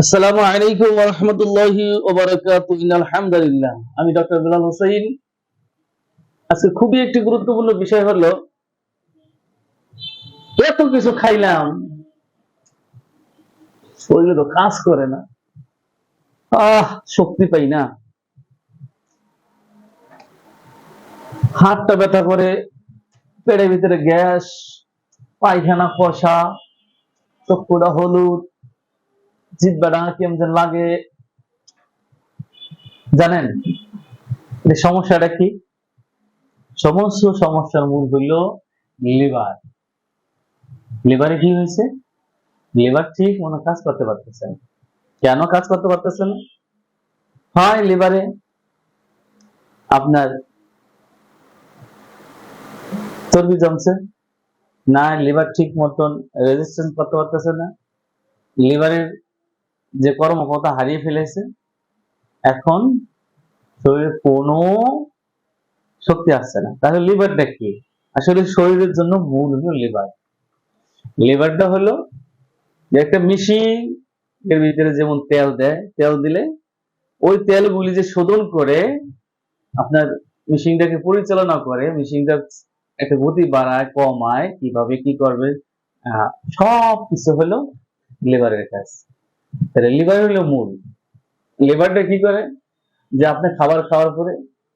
আসসালামু আলাইকুম রাহমাতুল্লাহি ওয়া বারাকাতুহু। ইন্নাল হামদুলিল্লাহ আমি ডক্টর বিলাল হোসেন আজকে খুবই একটি গুরুত্বপূর্ণ বিষয় হলো, এত কিছু খাইলাম, শরীরে তো কাজ করে না। আহ, শক্তি পাই না। হাতটা ব্যথা করে, পেটের ভিতরে গ্যাস, পায়খানা কষা চক্ষুটা হলুদ জিব্বাটা কেমন যেন লাগে। জানেন সমস্যাটা কি? সমস্ত সমস্যার মূল হইল লিভার। লিভারে কি হয়েছে? লিভার ঠিক মনে কাজ করতে পারতেছে। কেন কাজ করতে পারতেছে না? হয় লিভারে আপনার চর্বি জমছে না লিভার ঠিক মতন রেজিস্ট্যান্স করতে পারতেছে না। লিভারের যে কর্মক্ষমতা হারিয়ে ফেলেছে, এখন শরীরে কোনো শক্তি আসছে না। তাহলে লিভারটা কি? আসলে শরীরের জন্য মূল হলো লিভার লিভারটা হলো যে একটা মেশিন এর ভিতরে যেমন তেল দেয়, তেল দিলে ওই তেলগুলি যে শোধন করে আপনার মেশিনটাকে পরিচালনা করে মেশিনটা একটা গতি বাড়ায়, কমায়, কীভাবে কি করবে? সব কিছু হলো লিভারের কাজ। তাহলে লিভার হলো মূল। লিভারটা কি করে? যে আপনি খাবার খাওয়ার পরে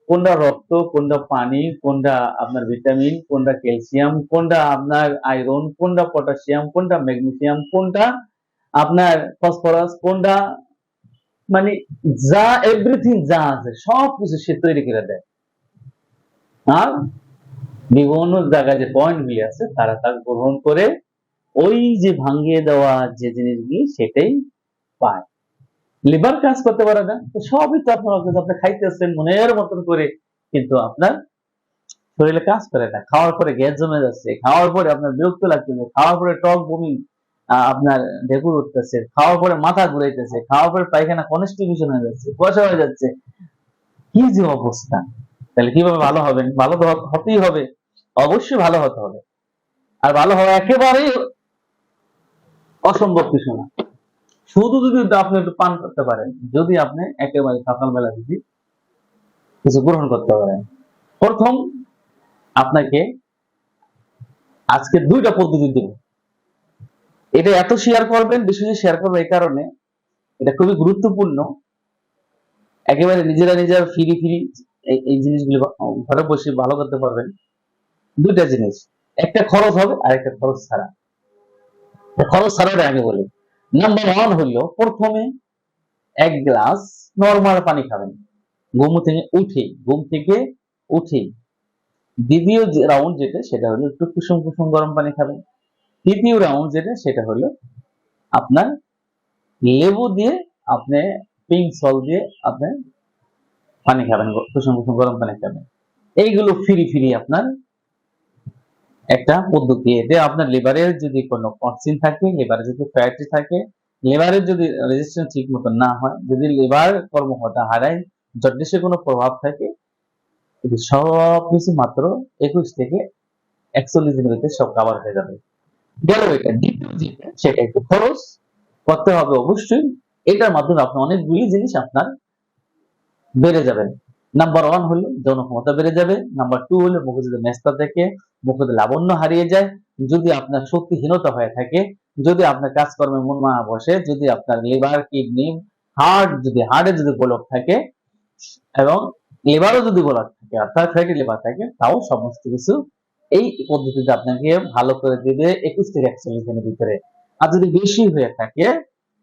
কোনটা রক্ত, কোনটা পানি, কোনটা আপনার ভিটামিন কোনটা ক্যালসিয়াম কোনটা আপনার আয়রন কোনটা পটাশিয়াম কোনটা ম্যাগনেসিয়াম কোনটা আপনার ফসফরাস কোনটা মানে যা এভরিথিং যা আছে সব কিছু সে তৈরি করে দেয়। আর বিভিন্ন জায়গায় যে পয়েন্ট গুলি আছে, তারা তা গ্রহণ করে ওই যে ভাঙিয়ে দেওয়া যে জিনিসগুলি সেটাই পায়। লিভার কাজ করতে পারে না, তো সবই তো আপনার। আপনি খাইতেছেন মনের মতন করে, কিন্তু আপনার শরীরে কাজ করে না। খাওয়ার পরে গ্যাস জমে যাচ্ছে, খাওয়ার পরে আপনার বিরক্ত লাগতেছে খাওয়ার পরে টক বমি আপনার ঢেকুর উঠতেছে, খাওয়ার পরে মাথা ঘুরাইতেছে, খাওয়ার পরে পায়খানা কনস্টিটিউশন হয়ে যাচ্ছে, কুয়াশা হয়ে যাচ্ছে। কি যে অবস্থা! তাহলে কীভাবে ভালো হবেন? ভালো তো হতেই হবে। অবশ্যই ভালো হতে হবে। আর ভালো হওয়া একেবারেই অসম্ভব কিছু না। শুধু যদি আপনি একটু পান করতে পারেন, যদি আপনি একেবারে সকালবেলা যদি কিছু গ্রহণ করতে পারেন। প্রথম আপনাকে আজকে দুইটা পদ্ধতি দেব। এটা এত শেয়ার করবেন বিশেষ শেয়ার করবেন এই কারণে এটা খুবই গুরুত্বপূর্ণ। একেবারে নিজেরা নিজেরা ফিরি ফিরি এই জিনিসগুলো ঘরে বসে ভালো করতে পারবেন। দুইটা জিনিস। একটা খরচ হবে আর একটা খরচ ছাড়া। খরচ ছাড়াটা আগে বলি। নাম্বার ওয়ান হলো, প্রথমে এক গ্লাস নর্মাল পানি খাবেন। ঘুম থেকে উঠে, ঘুম থেকে উঠে। দ্বিতীয় রাউন্ড যেটা, সেটা হলো একটু কুসুম কুসুম গরম পানি খাবেন। তৃতীয় রাউন্ড যেটা, সেটা হলো আপনার লেবু দিয়ে আপনি পিঙ্ক সল দিয়ে আপনি পানি খাবেন, কুসুম কুসুম গরম পানি খাবেন। এইগুলো ফিরি ফিরি আপনার একটা পদ্ধতি। এতে আপনার লিভারের যদি কোনো টক্সিন থাকে লিভারে যদি ফ্যাটি থাকে লিভারের যদি রেজিস্ট্যান্স ঠিক মতো না হয়, যদি লিভার কর্মক্ষমতা হারায় জন্ডিসের কোনো প্রভাব থাকে, এটি সব কিছু মাত্র একুশ থেকে একচল্লিশ দিনের ভিতরে সব কাভার হয়ে যাবে। গেল এটা দ্বিতীয় সেটা একটু খরচ করতে হবে অবশ্যই। এটার মাধ্যমে আপনি অনেকগুলি জিনিস আপনার বেড়ে যাবেন নাম্বার ওয়ান হলো যৌন ক্ষমতা বেড়ে যাবে। নাম্বার টু হলো মুখে যদি মেস্তা থেকে মুখে লাবণ্য হারিয়ে যায়। যদি আপনার শক্তিহীনতা হয়ে থাকে, যদি আপনার কাজকর্মে মন না বসে, যদি আপনার লিভার কিডনি হার্ট যদি হার্টে যদি গোলক থাকে এবং লিভারও যদি গোলক থাকে, অর্থাৎ ফ্যাটি লিভার থাকে, তাও সমস্ত কিছু এই পদ্ধতিতে আপনাকে ভালো করে দিবে একুশ থেকে একচল্লিশ দিনের ভিতরে। আর যদি বেশি হয়ে থাকে,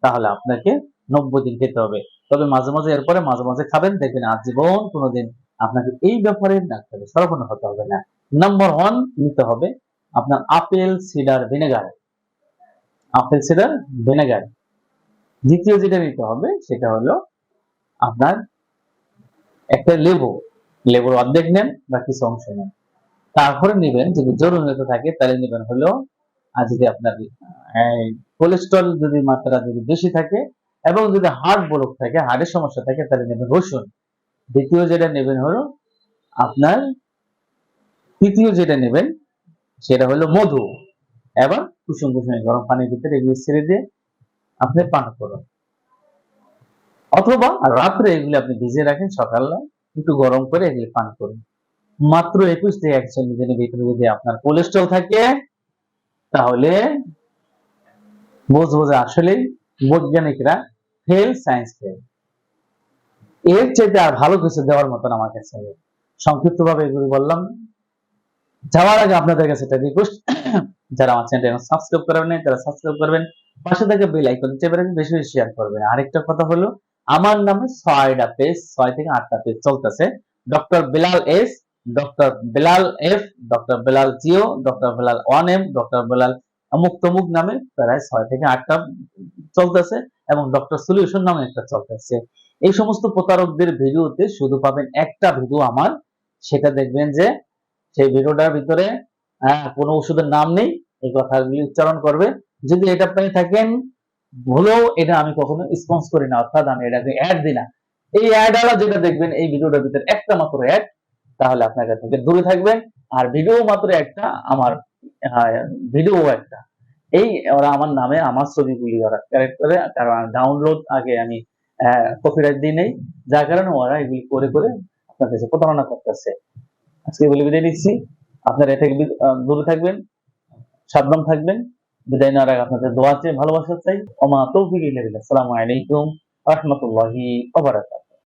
তাহলে আপনাকে নব্বই দিন খেতে হবে। তবে মাঝে মাঝে এরপরে মাঝে মাঝে খাবেন, দেখবেন আজীবন কোনোদিন আপনাকে এই ব্যাপারে ডাক্তারের সরবরাহ হতে হবে না। নাম্বার ওয়ান নিতে হবে আপনার apple, cider, vinegar. Apple, cider, vinegar. দ্বিতীয় যেটা নিতে হবে, সেটা হলো আপনার একটা লেবু। লেবুর অর্ধেক নেন বা কিছু অংশ নেন। তারপরে নেবেন, যদি জরুরিতা থাকে, তাহলে নেবেন হলো, আর যদি আপনার কোলেস্ট্রল যদি মাত্রা যদি বেশি থাকে এবং যদি হার্ট ব্লক থাকে হার্টের সমস্যা থাকে, তাহলে নেবেন রসুন। দ্বিতীয় যেটা নেবেন হলো আপনার, তৃতীয় যেটা নেবেন, সেটা হলো মধু। এবং কুসুম কুসুম গরম পানির ভিতরে এগুলি ছেড়ে দিয়ে আপনি পান করুন। অথবা রাত্রে এগুলি আপনি ভিজে রাখেন সকালে একটু গরম করে এগুলি পান করুন। মাত্র একুশ থেকে একচল্লিশ দিনের ভিতরে যদি আপনার কোলেস্ট্রল থাকে, তাহলে বুঝব যে আসলেই বৈজ্ঞানিকরা ফেল সায়েন্স ফেল। এর চাইতে আর ভালো কিছু দেওয়ার মতন আমার কাছে সংক্ষিপ্ত ভাবে এগুলি বললাম। যাওয়ার আগে আপনাদের কাছে একটা রিকোয়েস্ট যারা আমার চ্যানেল সাবস্ক্রাইব করাবেন নাই, তারা সাবস্ক্রাইব করবেন। পাশে থেকে বেল আইকন চেপে রাখবেন, বেশি বেশি শেয়ার করবেন। আরেকটা কথা হলো, আমার নামে ছয়টা পেজ ছয় থেকে আটটা পেজ চলতেছে। Doctor Bilal S doctor Bilal F doctor Bilal Jio doctor Bilal one M doctor Bilal অমুক তমুক নামে প্রায় ছয় থেকে আটটা চলতেছে। এবং ডক্টর সলিউশন নামে একটা চলতেছে এই সমস্ত প্রতারকদের ভিডিওতে শুধু পাবেন একটা ভিডিও আমার। সেটা দেখবেন যে সেই ভিডিওটার ভিতরে কোনো ওষুধের নাম নেই, এই কথাগুলি উচ্চারণ করবে। যদি এটা পেয়ে থাকেন, ভুলেও এটা আমি কখনো স্পন্স করি না, অর্থাৎ আমি এটাকে অ্যাড দিই না। এই অ্যাড আলা যেটা দেখবেন, এই ভিডিওটার ভিতরে একটা মাত্র অ্যাড তাহলে আপনার কাছ থেকে দূরে থাকবেন আর ভিডিও মাত্র একটা, আমার ভিডিও একটা। এই ওরা আমার নামে আমার ছবিগুলি ওরা কালেক্ট করে, কারণ ডাউনলোড আগে আমি কপিরাইট দিই নেই। যার কারণে ওরা এগুলি করে করে আপনার কাছে প্রতারণা করতেছে। আজকে বলে বিদায় নিচ্ছি। আপনারা এ থেকে দূরে থাকবেন, সাবধান থাকবেন। বিদায় নেওয়ার আগে আপনাদের দোয়া চেয়ে ভালোবাসা চাই। ওমা তৌফিক আসসালামু আলাইকুম, রহমতুল্লাহি ওয়া বারাকাতুহু।